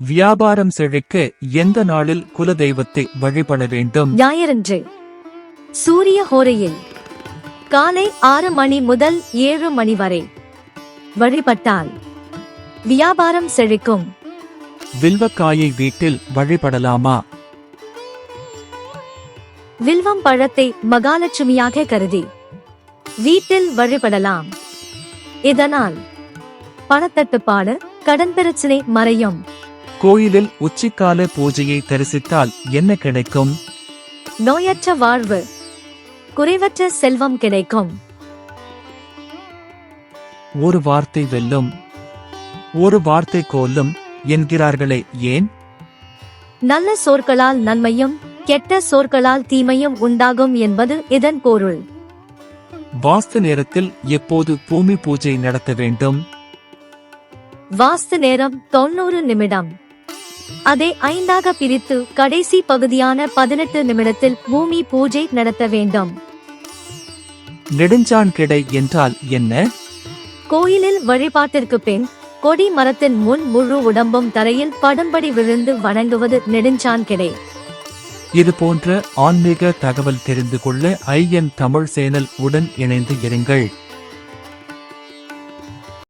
வியாபாரம் செழிக்க எந்த நாளில் குலதெய்வத்தை வழிபட வேண்டும்? ஞாயிறன்று சூரிய ஹோரையில் காலை ஆறு மணி முதல் ஏழு மணி வரை வழிபட்டால் வியாபாரம் செழிக்கும். வில்வக்காயை வீட்டில் வழிபடலாமா? வில்வம் பழத்தை மகாலட்சுமியாக கருதி வீட்டில் வழிபடலாம். இதனால் பணத்தட்டுப்பாடு கடன் பிரச்சினை மறையும். கோயிலில் உச்சிக்கால பூஜையை தரிசித்தால் என்ன கிடைக்கும்? நோயற்ற வாழ்வு. குறைவற்ற செல்வம் கிடைக்கும். ஒரு வார்த்தை வெல்லும். ஒரு வார்த்தை கோலும் என்கிறார்களே ஏன்? நல்ல சொற்களால் நன்மையும் கெட்ட சொற்களால் தீமையும் உண்டாகும் என்பது இதன் பொருள். வாஸ்து நேரத்தில் எப்போது பூமி பூஜை நடத்த வேண்டும்? வாஸ்து நேரம் தொண்ணூறு நிமிடம். அதை ஐந்தாக பிரித்து கடைசி பகுதியான பதினெட்டு நிமிடத்தில் பூமி பூஜை நடத்த வேண்டும். நெடுஞ்சான் கிடை என்றால் என்ன? கோயிலில் வழிபாட்டிற்கு பின் கொடி மரத்தின் முன் முழு உடம்பும் தரையில் படும்படி விழுந்து வணங்குவது நெடுஞ்சான் கிடை. இது போன்ற ஆன்மீக தகவல் தெரிந்து கொள்ள ஐஎன் தமிழ் சேனல் உடன் இணைந்து இருங்கள்.